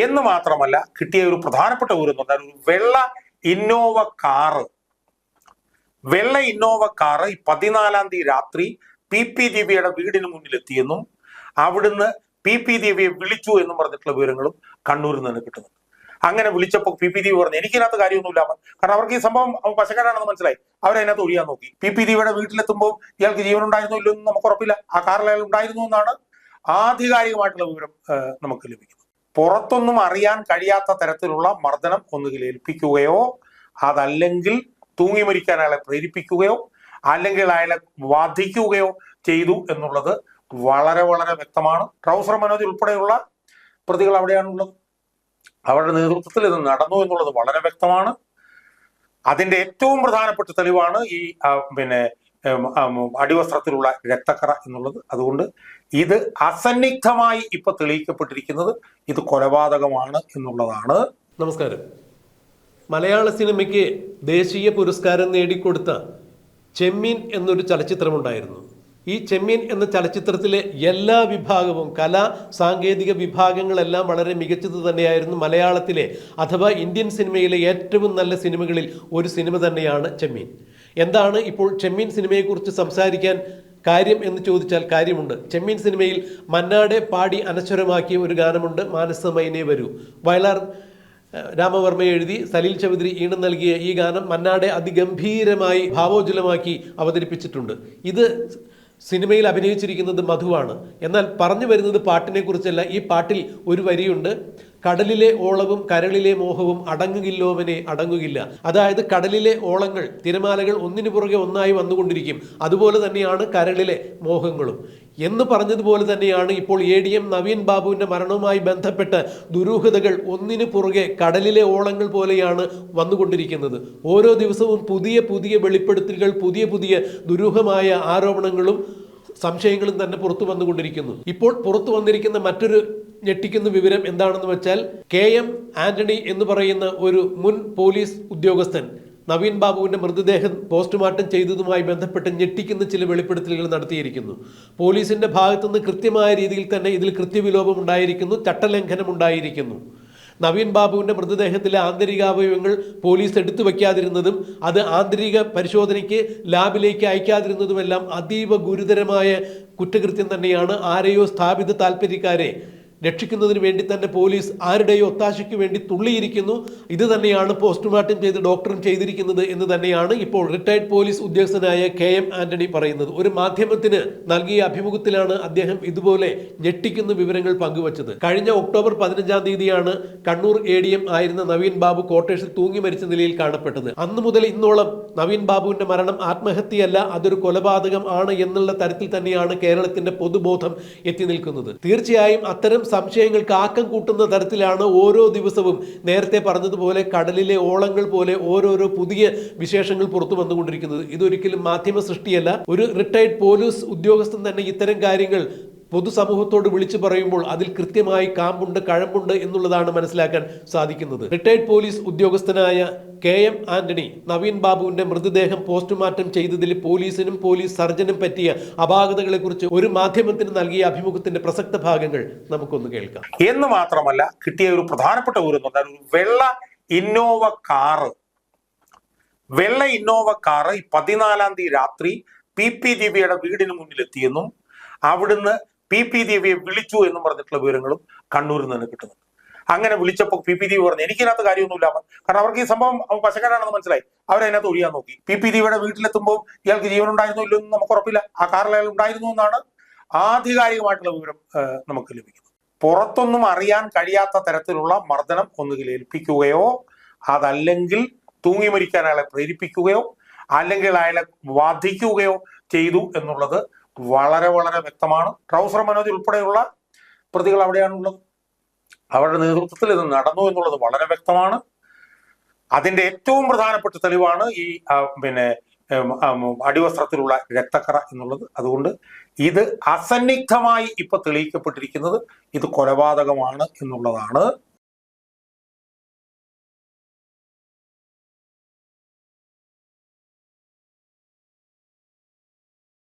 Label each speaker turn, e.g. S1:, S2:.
S1: എന്ന് മാത്രമല്ല കിട്ടിയ ഒരു പ്രധാനപ്പെട്ട വിവരം എന്ന് ഒരു വെള്ള ഇന്നോവ കാറ് വെള്ള ഇന്നോവ കാറ് പതിനാലാം തീയതി രാത്രി പി പി ദിവ്യയുടെ വീടിന് മുന്നിൽ എത്തിയെന്നും അവിടുന്ന് പി പി ദിവ്യയെ വിളിച്ചു എന്നും പറഞ്ഞിട്ടുള്ള വിവരങ്ങളും കണ്ണൂരിൽ നിന്ന് കിട്ടുന്നുണ്ട്. അങ്ങനെ വിളിച്ചപ്പോൾ പി പി ദിവ്യ പറഞ്ഞു എനിക്കിനകത്ത് കാര്യമൊന്നുമില്ല കാരണം അവർക്ക് ഈ സംഭവം പശക്കാരാണെന്ന് മനസ്സിലായി. അവരതിനകത്ത് ഒഴിയാൻ നോക്കി. പി പി ദിവ്യയുടെ വീട്ടിലെത്തുമ്പോൾ ഇയാൾക്ക് ജീവൻ ഉണ്ടായിരുന്നോ ഇല്ലയോ എന്ന് നമുക്ക് ഉറപ്പില്ല. ആ കാറിൽ ഉണ്ടായിരുന്നു എന്നാണ് ആധികാരികമായിട്ടുള്ള വിവരം നമുക്ക് ലഭിക്കുന്നത്. പുറത്തൊന്നും അറിയാൻ കഴിയാത്ത തരത്തിലുള്ള മർദ്ദനം ഒന്നുകിൽ ഏൽപ്പിക്കുകയോ അതല്ലെങ്കിൽ തൂങ്ങി മരിക്കാൻ അയാളെ പ്രേരിപ്പിക്കുകയോ അല്ലെങ്കിൽ അയാളെ ബാധിക്കുകയോ ചെയ്തു എന്നുള്ളത് വളരെ വളരെ വ്യക്തമാണ്. ട്രൗസർ മനോജ് ഉൾപ്പെടെയുള്ള പ്രതികൾ അവിടെയാണുള്ളത്. അവരുടെ നേതൃത്വത്തിൽ ഇത് നടന്നു എന്നുള്ളത് വളരെ വ്യക്തമാണ്. അതിന്റെ ഏറ്റവും പ്രധാനപ്പെട്ട തെളിവാണ് ഈ പിന്നെ അടിവസ്ത്രത്തിലുള്ള രക്തക്കറ എന്നുള്ളത്. അതുകൊണ്ട് ഇത് അസന്നിഗ്ധമായി ഇപ്പൊ തെളിയിക്കപ്പെട്ടിരിക്കുന്നത് ഇത് കൊലപാതകമാണ് എന്നുള്ളതാണ്.
S2: നമസ്കാരം. മലയാള സിനിമയ്ക്ക് ദേശീയ പുരസ്കാരം നേടിക്കൊടുത്ത ചെമ്മീൻ എന്നൊരു ചലച്ചിത്രമുണ്ടായിരുന്നു. ഈ ചെമ്മീൻ എന്ന ചലച്ചിത്രത്തിലെ എല്ലാ വിഭാഗവും കലാ സാങ്കേതിക വിഭാഗങ്ങളെല്ലാം വളരെ മികച്ചത് തന്നെയായിരുന്നു മലയാളത്തിലെ അഥവാ ഇന്ത്യൻ സിനിമയിലെ ഏറ്റവും നല്ല സിനിമകളിൽ ഒരു സിനിമ തന്നെയാണ് ചെമ്മീൻ. എന്താണ് ഇപ്പോൾ ചെമ്മീൻ സിനിമയെക്കുറിച്ച് സംസാരിക്കാൻ കാര്യം എന്ന് ചോദിച്ചാൽ കാര്യമുണ്ട്. ചെമ്മീൻ സിനിമയിൽ മന്നാടെ പാടി അനശ്വരമാക്കിയ ഒരു ഗാനമുണ്ട് മാനസമൈനേ വരൂ വയലാർ രാമവർമ്മ എഴുതി സലീൽ ചൗധരി ഈണം നൽകിയ ഈ ഗാനം മന്നാടെ അതിഗംഭീരമായി ഭാവോജ്വലമാക്കി അവതരിപ്പിച്ചിട്ടുണ്ട്. ഇത് സിനിമയിൽ അഭിനയിച്ചിരിക്കുന്നത് മധുവാണ്. എന്നാൽ പറഞ്ഞു വരുന്നത് പാട്ടിനെക്കുറിച്ചല്ല. ഈ പാട്ടിൽ ഒരു വരിയുണ്ട് കടലിലെ ഓളവും കരളിലെ മോഹവും അടങ്ങുകില്ലോവനെ അടങ്ങുകില്ല. അതായത് കടലിലെ ഓളങ്ങൾ തിരമാലകൾ ഒന്നിനു പുറകെ ഒന്നായി വന്നുകൊണ്ടിരിക്കും. അതുപോലെ തന്നെയാണ് കരളിലെ മോഹങ്ങളും. എന്ന് പറഞ്ഞതുപോലെ തന്നെയാണ് ഇപ്പോൾ എ ഡി എം നവീൻ ബാബുവിന്റെ മരണവുമായി ബന്ധപ്പെട്ട് ദുരൂഹതകൾ ഒന്നിനു പുറകെ കടലിലെ ഓളങ്ങൾ പോലെയാണ് വന്നുകൊണ്ടിരിക്കുന്നത്. ഓരോ ദിവസവും പുതിയ പുതിയ വെളിപ്പെടുത്തലുകൾ പുതിയ പുതിയ ദുരൂഹമായ ആരോപണങ്ങളും സംശയങ്ങളും തന്നെ പുറത്തു വന്നുകൊണ്ടിരിക്കുന്നു. ഇപ്പോൾ പുറത്തു വന്നിരിക്കുന്ന മറ്റൊരു ഞെട്ടിക്കുന്ന വിവരം എന്താണെന്ന് വെച്ചാൽ കെ എം ആന്റണി എന്ന് പറയുന്ന ഒരു മുൻ പോലീസ് ഉദ്യോഗസ്ഥൻ നവീൻ ബാബുവിന്റെ മൃതദേഹം പോസ്റ്റ്മോർട്ടം ചെയ്തതുമായി ബന്ധപ്പെട്ട് ഞെട്ടിക്കുന്ന ചില വെളിപ്പെടുത്തലുകൾ നടത്തിയിരിക്കുന്നു. പോലീസിന്റെ ഭാഗത്തുനിന്ന് കൃത്യമായ രീതിയിൽ തന്നെ ഇതിൽ കൃത്യവിലോപം ഉണ്ടായിരിക്കുന്നു ചട്ടലംഘനം ഉണ്ടായിരിക്കുന്നു. നവീൻ ബാബുവിന്റെ മൃതദേഹത്തിലെ ആന്തരികാവയവങ്ങൾ പോലീസ് എടുത്തു വയ്ക്കാതിരുന്നതും അത് ആന്തരിക പരിശോധനയ്ക്ക് ലാബിലേക്ക് അയക്കാതിരുന്നതുമെല്ലാം അതീവ ഗുരുതരമായ കുറ്റകൃത്യം തന്നെയാണ് ആരെയോ സ്ഥാപിത താല്പര്യക്കാരെ രക്ഷിക്കുന്നതിന് വേണ്ടി തന്നെ പോലീസ് ആരുടെയോ ഒത്താശയ്ക്ക് വേണ്ടി തുള്ളിയിരിക്കുന്നു. ഇത് തന്നെയാണ് പോസ്റ്റ്മോർട്ടം ചെയ്ത് ഡോക്ടറും ചെയ്തിരിക്കുന്നത് എന്ന് തന്നെയാണ് ഇപ്പോൾ റിട്ടയർഡ് പോലീസ് ഉദ്യോഗസ്ഥനായ കെ എം ആന്റണി പറയുന്നത്. ഒരു മാധ്യമത്തിന് നൽകിയ അഭിമുഖത്തിലാണ് അദ്ദേഹം ഇതുപോലെ ഞെട്ടിക്കുന്ന വിവരങ്ങൾ പങ്കുവച്ചത്. കഴിഞ്ഞ ഒക്ടോബർ പതിനഞ്ചാം തീയതിയാണ് കണ്ണൂർ എ ഡി എം ആയിരുന്ന നവീൻ ബാബു ക്വാർട്ടേഴ്സിൽ തൂങ്ങി മരിച്ച നിലയിൽ കാണപ്പെട്ടത്. അന്ന് മുതൽ ഇന്നോളം നവീൻ ബാബുവിന്റെ മരണം ആത്മഹത്യയല്ല അതൊരു കൊലപാതകം ആണ് എന്നുള്ള തരത്തിൽ തന്നെയാണ് കേരളത്തിന്റെ പൊതുബോധം എത്തി നിൽക്കുന്നത്. തീർച്ചയായും അത്തരം സംശയങ്ങൾക്ക് ആക്കം കൂട്ടുന്ന തരത്തിലാണ് ഓരോ ദിവസവും നേരത്തെ പറഞ്ഞതുപോലെ കടലിലെ ഓളങ്ങൾ പോലെ ഓരോരോ പുതിയ വിശേഷങ്ങൾ പുറത്തു വന്നുകൊണ്ടിരിക്കുന്നത്. ഇതൊരിക്കലും മാധ്യമ സൃഷ്ടിയല്ല. ഒരു റിട്ടയർഡ് പോലീസ് ഉദ്യോഗസ്ഥൻ തന്നെ ഇത്തരം കാര്യങ്ങൾ പൊതുസമൂഹത്തോട് വിളിച്ചു പറയുമ്പോൾ അതിൽ കൃത്യമായി കാമ്പുണ്ട് കഴമ്പുണ്ട് എന്നുള്ളതാണ് മനസ്സിലാക്കാൻ സാധിക്കുന്നത്. റിട്ടയർഡ് പോലീസ് ഉദ്യോഗസ്ഥനായ കെ എം ആന്റണി നവീൻ ബാബുവിന്റെ മൃതദേഹം പോസ്റ്റ്മോർട്ടം ചെയ്തതിൽ പോലീസിനും പോലീസ് സർജനും പറ്റിയ അപാകതകളെക്കുറിച്ച് ഒരു മാധ്യമത്തിന് നൽകിയ അഭിമുഖത്തിന്റെ പ്രസക്ത ഭാഗങ്ങൾ നമുക്കൊന്ന് കേൾക്കാം.
S1: എന്ന് മാത്രമല്ല കിട്ടിയ ഒരു പ്രധാനപ്പെട്ട ഒരു വെള്ള ഇന്നോവ കാറ് വെള്ള ഇന്നോവ കാറ് പതിനാലാം തീയതി രാത്രി പി പി ദിവ്യയുടെ വീടിന് മുന്നിലെത്തിയെന്നും അവിടുന്ന് പി പി ദേവിയെ വിളിച്ചു എന്ന് പറഞ്ഞിട്ടുള്ള വിവരങ്ങളും കണ്ണൂരിൽ നിന്ന് കിട്ടുന്നുണ്ട്. അങ്ങനെ വിളിച്ചപ്പോൾ പി പി ദേവി പറഞ്ഞു എനിക്കിതിനകത്ത് കാര്യമൊന്നുമില്ല കാരണം അവർക്ക് ഈ സംഭവം പശക്കാരാണെന്ന് മനസ്സിലായി. അവരതിനകത്ത് ഒഴിയാൻ നോക്കി. പി പി ദേവിയുടെ വീട്ടിലെത്തുമ്പോൾ ഇയാൾക്ക് ജീവൻ ഉണ്ടായിരുന്നു ഇല്ലയോ എന്ന് നമുക്ക് ഉറപ്പില്ല. ആ കാറിൽ അയാൾ ഉണ്ടായിരുന്നു എന്നാണ് ആധികാരികമായിട്ടുള്ള വിവരം നമുക്ക് ലഭിക്കുന്നത്. പുറത്തൊന്നും അറിയാൻ കഴിയാത്ത തരത്തിലുള്ള മർദ്ദനം ഒന്നുകിൽ ഏൽപ്പിക്കുകയോ അതല്ലെങ്കിൽ തൂങ്ങി മരിക്കാൻ അയാളെ പ്രേരിപ്പിക്കുകയോ അല്ലെങ്കിൽ അയാളെ വധിക്കുകയോ ചെയ്തു എന്നുള്ളത് വളരെ വളരെ വ്യക്തമാണ്. ട്രൗസർ മനോജ് ഉൾപ്പെടെയുള്ള പ്രതികൾ അവിടെയാണുള്ളത്. അവരുടെ നേതൃത്വത്തിൽ ഇത് നടന്നു എന്നുള്ളത് വളരെ വ്യക്തമാണ്. അതിന്റെ ഏറ്റവും പ്രധാനപ്പെട്ട തെളിവാണ് ഈ പിന്നെ അടിവസ്ത്രത്തിലുള്ള രക്തക്കറ എന്നുള്ളത്. അതുകൊണ്ട് ഇത് അസന്നിഗ്ധമായി ഇപ്പൊ തെളിയിക്കപ്പെട്ടിരിക്കുന്നത് ഇത് കൊലപാതകമാണ് എന്നുള്ളതാണ്.